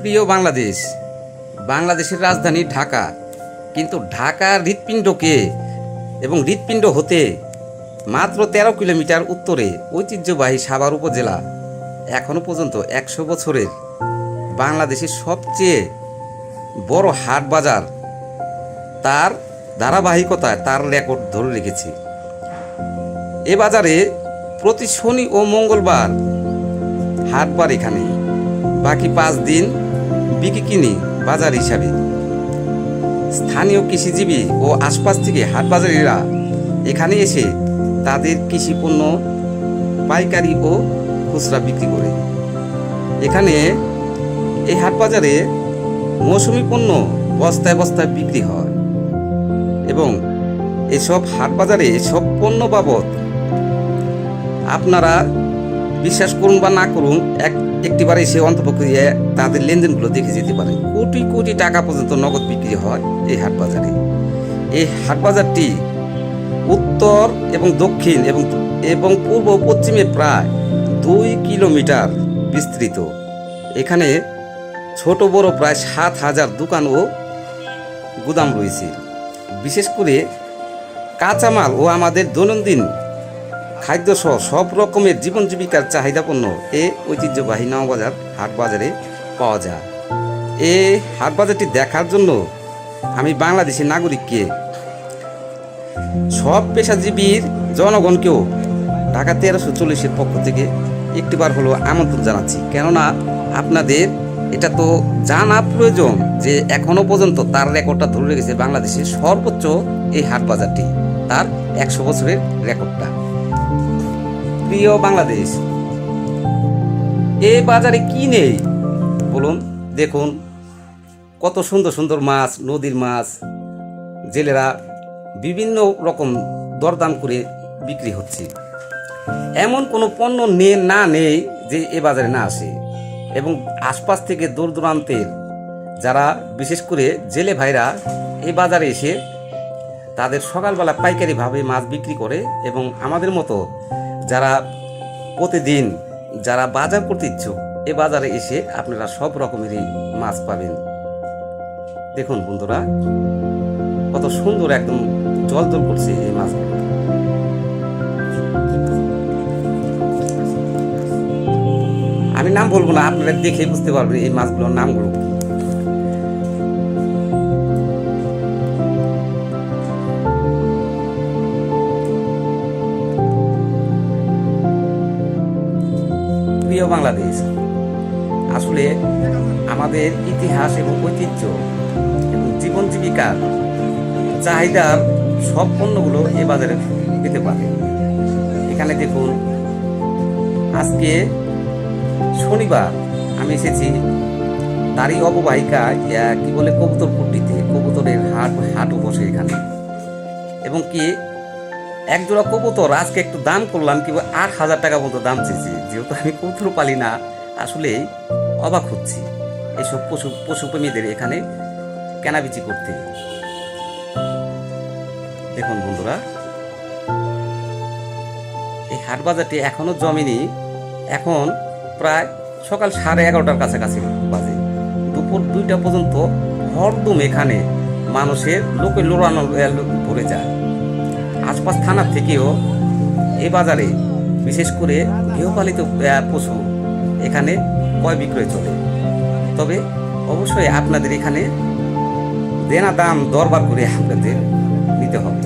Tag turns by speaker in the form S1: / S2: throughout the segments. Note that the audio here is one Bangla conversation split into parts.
S1: প্রিয় বাংলাদেশ, বাংলাদেশের রাজধানী ঢাকা। কিন্তু ঢাকার হৃৎপিণ্ডকে এবং হৃৎপিণ্ড হতে মাত্র তেরো কিলোমিটার উত্তরে ঐতিহ্যবাহী সাভার উপজেলা এখনও পর্যন্ত একশো বছরের বাংলাদেশের সবচেয়ে বড় হাট বাজার তার ধারাবাহিকতায় তার রেকর্ড ধরে রেখেছে। এ বাজারে প্রতি শনি ও মঙ্গলবার হাটবার এখানে। বাকি পাঁচ দিন বিক্রি কিনি বাজার হিসাবে। স্থানীয় কৃষিজীবী ও আশপাশ থেকে হাটবাজারিরা এখানে এসে তাদের কৃষি পণ্য, পাইকারি ও খুচরা বিক্রি করে। এখানে এই হাটবাজারে মৌসুমি পণ্য বস্তায় বস্তায় বিক্রি হয় এবং এসব হাটবাজারে এসব পণ্য বাবদ আপনারা বিশ্বাস করুন বা না করুন, এক একটিবার এসে অন্তপক্ষে তাদের লেনদেনগুলো দেখে যেতে পারে কোটি কোটি টাকা পর্যন্ত নগদ বিক্রি হয় এই হাট বাজারে। এই হাট বাজারটি উত্তর এবং দক্ষিণ এবং এবং পূর্ব পশ্চিমে প্রায় দুই কিলোমিটার বিস্তৃত। এখানে ছোট, বড় প্রায় সাত হাজার দোকান ও গুদাম রয়েছে। বিশেষ করে কাঁচামাল ও আমাদের দৈনন্দিন খাদ্যসহ সব রকমের জীবন জীবিকার চাহিদাপূর্ণ এ ঐতিহ্যবাহী নওবাজার হাট বাজারে পাওয়া যায়। এ হাট বাজারটি দেখার জন্য আমি বাংলাদেশের নাগরিককে সব পেশাজীবীর জনগণকেও ঢাকা তেরোশো চল্লিশের পক্ষ থেকে একটিবার হলো আমন্ত্রণ জানাচ্ছি। কেননা আপনাদের এটা তো জানা প্রয়োজন যে এখনও পর্যন্ত তার রেকর্ডটা ধরে রেখেছে বাংলাদেশের সর্বোচ্চ এই হাট বাজারটি তার একশো বছরের রেকর্ডটা। প্রিয় বাংলাদেশ এই বাজারে কি নেই? বলুন, দেখুন। কত সুন্দর সুন্দর মাছ, নদীর মাছ, জেলেরা বিভিন্ন রকম দরদাম করে বিক্রি হচ্ছে। এমন কোনো পণ্য নে, না নেই যে এ বাজারে না আসে। এবং আশপাশ থেকে দূর দূরান্তের যারা, বিশেষ করে জেলে ভাইরা এই বাজারে এসে তাদের সকালবেলা পাইকারিভাবে মাছ বিক্রি করে এবং আমাদের মতো যারা প্রতিদিন যারা বাজার করতে ইচ্ছুক, এ বাজারে এসে আপনারা সব রকমেরই মাছ পাবেন। দেখুন বন্ধুরা, কত সুন্দর একদম জল জল করছে এই মাছগুলো আমি নাম বলব না, আপনারা দেখে বুঝতে পারবেন এই মাছগুলোর নামগুলো। প্রিয় বাংলাদেশ, আসলে আমাদের ইতিহাস এবং ঐতিহ্য এবং জীবন জীবিকার চাহিদার সব পণ্যগুলো এ বাজারে পেতে পারে। এখানে দেখুন, আজকে শনিবার আমি এসেছি তারই অববাহিকা কি বলে কবুতর পট্টিতে কবুতরের হাট, হাটও বসে এখানে। এবং কি এক জোড়া কবুতর, আজকে একটু দাম করলাম কি আট হাজার টাকা মতো দাম চেয়েছি। যেহেতু আমি কবুতর পালি না আসলেই অবাক হচ্ছি এইসব পশু, পশুপ্রেমীদের এখানে কেনাবেচি করতে। দেখুন বন্ধুরা, এই হাট বাজারটি এখনও জমেনি, এখন প্রায় সকাল সাড়ে এগারোটার কাছাকাছি বাজে। দুপুর দুইটা পর্যন্ত হরদম এখানে মানুষের লোকে লোড়ানো ভরে যায়। আশপাশ থানার থেকেও এই বাজারে বিশেষ করে গৃহপালিত পশু এখানে ক্রয় বিক্রয় চলে। তবে অবশ্যই আপনাদের এখানে দেনা দাম দরবার করে আপনাদের নিতে হবে।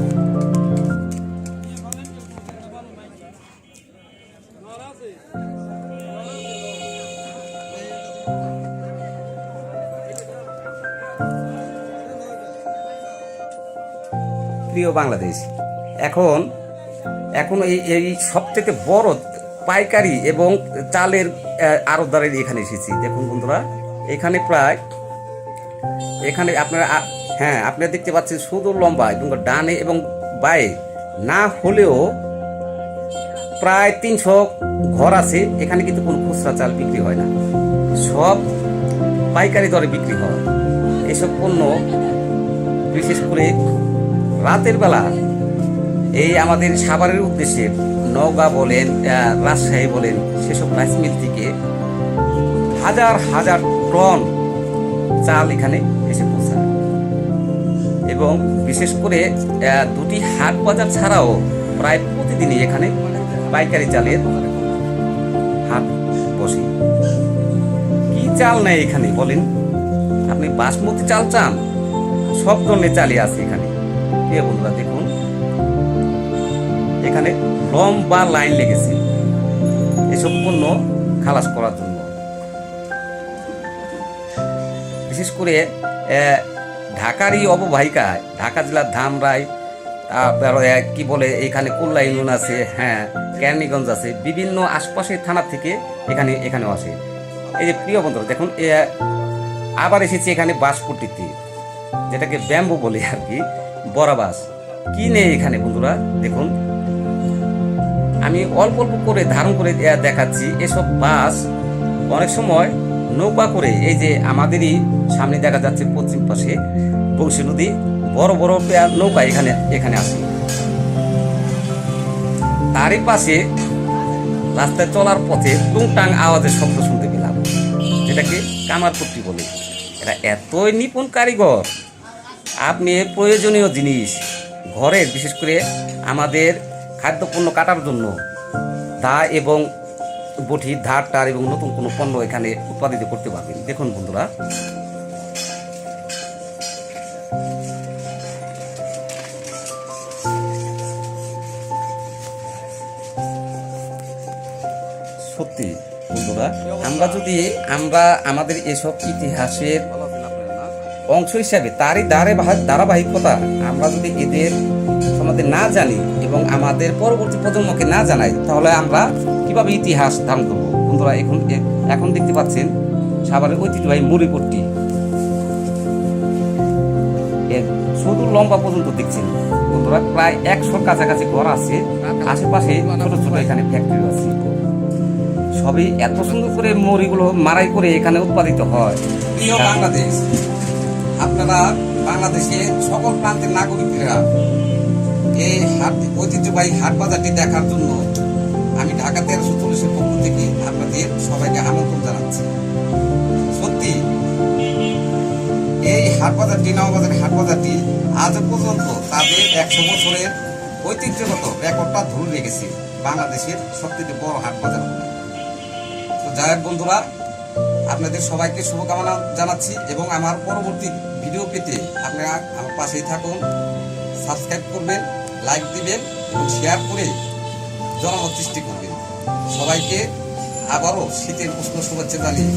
S1: প্রিয় বাংলাদেশ এখন এখন এই এই সবথেকে বড় পাইকারি এবং চালের আড়তদারের এখানে এসেছি। দেখুন বন্ধুরা, এখানে প্রায়, এখানে আপনারা হ্যাঁ আপনারা দেখতে পাচ্ছেন সুদূর লম্বা এবং ডানে এবং বায়ে। না হলেও প্রায় তিনশো ঘর আছে, এখানে কিন্তু কোনো খুচরা চাল বিক্রি হয় না। সব পাইকারি দরে বিক্রি হয়। এসব পণ্য বিশেষ করে রাতের বেলা এই আমাদের সাভারের উদ্দেশ্যে নওগাঁ বলেন রাজশাহী বলেন, সেসব রাইস মিল থেকে হাজার হাজার টন চাল এখানে এসে পৌঁছায়। এবং বিশেষ করে দুটি হাট বাজার ছাড়াও প্রায় প্রতিদিনই এখানে পাইকারি চালের হাট বসে। কি চাল নেই এখানে বলেন? আপনি বাসমতি চাল চান? সব ধরনের চালই আছে এখানে। এ বন্ধুরা দেখুন। এখানে লম্বা লাইন লেগেছে এসব পণ্য খালাস করার জন্য। বিশেষ করে ঢাকারই অববাহিকায় ঢাকা জেলার ধামরাই তারপর কি বলে, এখানে কুল্লা ইউনিয়ন আছে হ্যাঁ কেরানীগঞ্জ আছে, বিভিন্ন আশপাশের থানা থেকে এখানে, এখানেও আসে এই যে প্রিয় বন্ধুরা, দেখুন আবার এসেছি এখানে বাসপট্টিতে যেটাকে ব্যাম্বু বলে আর কি বড়াবাস কি নেই এখানে বন্ধুরা, দেখুন আমি অল্প অল্প করে ধারণ করে দেখাচ্ছি। এসব বাস অনেক সময় নৌকা করে, এই যে আমাদেরই সামনে দেখা যাচ্ছে পশ্চিম পাশে বংশী নদী, বড় বড় নৌকা এখানে এখানে আসে। তারই পাশে রাস্তায় চলার পথে টুংটাং আওয়াজের শব্দ শুনতে পেলাম। যেটাকে কামারপট্টি বলে। এরা এতই নিপুণ কারিগর। আপনি প্রয়োজনীয় জিনিস ঘরের বিশেষ করে আমাদের খাদ্যপণ্য কাটার জন্য দা এবং বটি, ধার, টার এবং নতুন কোনো পণ্য এখানে উৎপাদিত করতে পারবেন। দেখুন বন্ধুরা। সত্যি বন্ধুরা, আমরা যদি আমরা আমাদের এসব ইতিহাসের অংশ হিসাবে তারই দ্বারে ধারাবাহিকতা আমরা যদি এদের সম্বন্ধে না জানি এবং আমাদের পরবর্তী প্রজন্মকে না জানাই, তাহলে আমরা কীভাবে ইতিহাস ধারণ করব? বন্ধুরা, এখন এখন দেখতে পাচ্ছেন সাভারের ঐতিহ্যবাহী মুড়িপট্টি এর শুধু লম্বা পর্যন্ত দেখছেন। বন্ধুরা, প্রায় একশোর কাছাকাছি ঘর আছে। আশেপাশে ছোট ছোট এখানে ফ্যাক্টরি আছে। সবই এত সুন্দর করে মুড়িগুলো মারাই করে এখানে উৎপাদিত হয়।
S2: প্রিয় বাংলাদেশ, আপনারা বাংলাদেশের সকল প্রান্তের নাগরিকরা এই হাট ঐতিহ্যবাহী হাট বাজারটি দেখার জন্য আমি ঢাকা তেরোশো চল্লিশের পক্ষ থেকে আপনাদের সবাইকে আমন্ত্রণ জানাচ্ছি। সত্যি, এই হাট বাজারটি নওবাজারের হাট বাজারটি আজ পর্যন্ত তাদের একশো বছরের ঐতিহ্যগত রেকর্ডটা ধরে রেখেছে বাংলাদেশের সবথেকে বড় হাট বাজার। তো যাই হোক বন্ধুরা, আপনাদের সবাইকে শুভকামনা জানাচ্ছি এবং আমার পরবর্তী ভিডিও পেতে আপনারা আমার পাশেই থাকুন, সাবস্ক্রাইব করবেন লাইক দিবেন এবং শেয়ার করে জনমত সৃষ্টি করবেন। সবাইকে আবারও শীতের উষ্ণ শুভেচ্ছা জানিয়ে